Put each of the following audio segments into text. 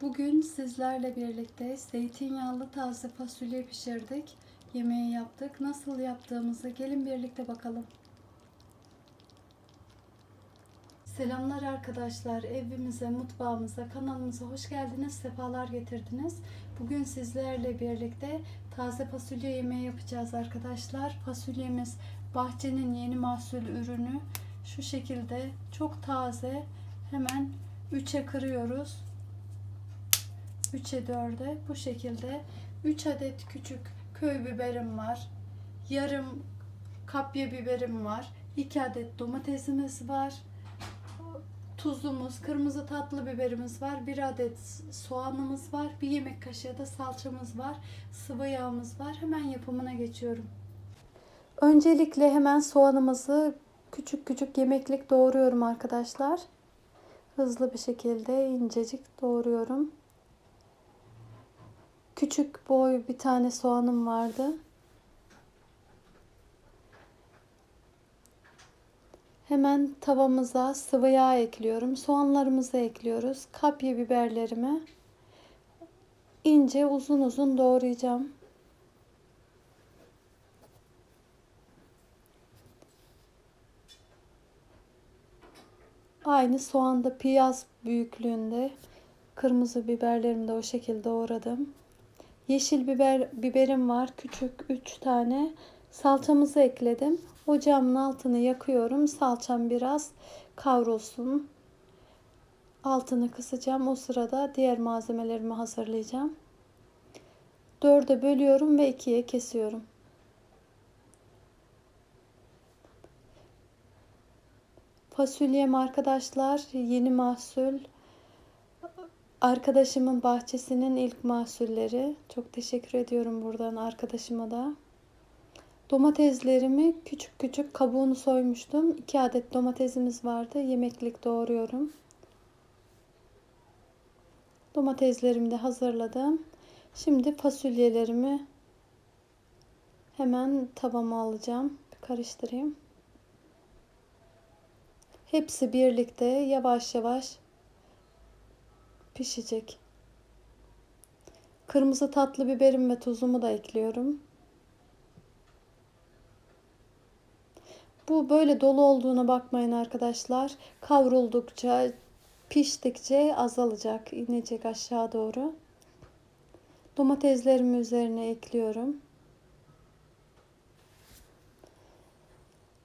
Bugün sizlerle birlikte zeytinyağlı taze fasulye pişirdik. Yemeği yaptık. Nasıl yaptığımızı gelin birlikte bakalım. Selamlar arkadaşlar. Evimize, mutfağımıza, kanalımıza hoş geldiniz. Sefalar getirdiniz. Bugün sizlerle birlikte taze fasulye yemeği yapacağız arkadaşlar. Fasulyemiz bahçenin yeni mahsul ürünü. Şu şekilde çok taze. Hemen 3'e kırıyoruz. 3'e 4'e bu şekilde 3 adet küçük köy biberim var. Yarım kapya biberim var. 2 adet domatesimiz var. Tuzumuz, kırmızı tatlı biberimiz var. 1 adet soğanımız var. 1 yemek kaşığı da salçamız var. Sıvı yağımız var. Hemen yapımına geçiyorum. Öncelikle hemen soğanımızı küçük küçük yemeklik doğruyorum arkadaşlar. Hızlı bir şekilde incecik doğruyorum. Küçük boy bir tane soğanım vardı. Hemen tavamıza sıvı yağ ekliyorum. Soğanlarımızı ekliyoruz. Kapya biberlerimi ince uzun uzun doğrayacağım. Aynı soğanda piyaz büyüklüğünde kırmızı biberlerimi de o şekilde doğradım. Yeşil biber biberim var. Küçük 3 tane. Salçamızı ekledim. Ocağımın altını yakıyorum. Salçam biraz kavrulsun. Altını kısacağım. O sırada diğer malzemelerimi hazırlayacağım. Dörde bölüyorum ve ikiye kesiyorum. Fasulyem arkadaşlar yeni mahsul. Arkadaşımın bahçesinin ilk mahsulleri. Çok teşekkür ediyorum buradan arkadaşıma da. Domateslerimi küçük küçük kabuğunu soymuştum. 2 adet domatesimiz vardı. Yemeklik doğruyorum. Domateslerimi de hazırladım. Şimdi fasulyelerimi hemen tavama alacağım. Bir karıştırayım. Hepsi birlikte yavaş yavaş pişecek. Kırmızı tatlı biberim ve tuzumu da ekliyorum. Bu böyle dolu olduğuna bakmayın arkadaşlar. Kavruldukça, piştikçe azalacak, inecek aşağı doğru. Domateslerimi üzerine ekliyorum.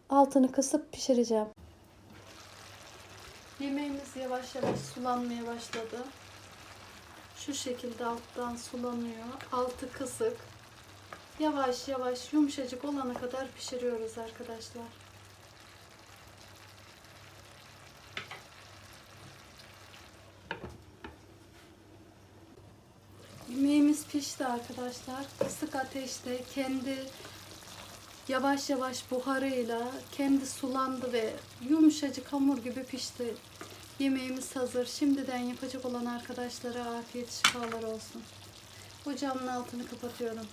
Altını kısıp pişireceğim. Yemeğimiz yavaş yavaş sulanmaya başladı. Şu şekilde alttan sulanıyor. Altı kısık. Yavaş yavaş yumuşacık olana kadar pişiriyoruz arkadaşlar. Yemeğimiz pişti arkadaşlar. Kısık ateşte kendi yavaş yavaş buharıyla kendi sulandı ve yumuşacık hamur gibi pişti. Yemeğimiz hazır. Şimdiden yapacak olan arkadaşlara afiyet şifalar olsun. Ocağımın altını kapatıyorum.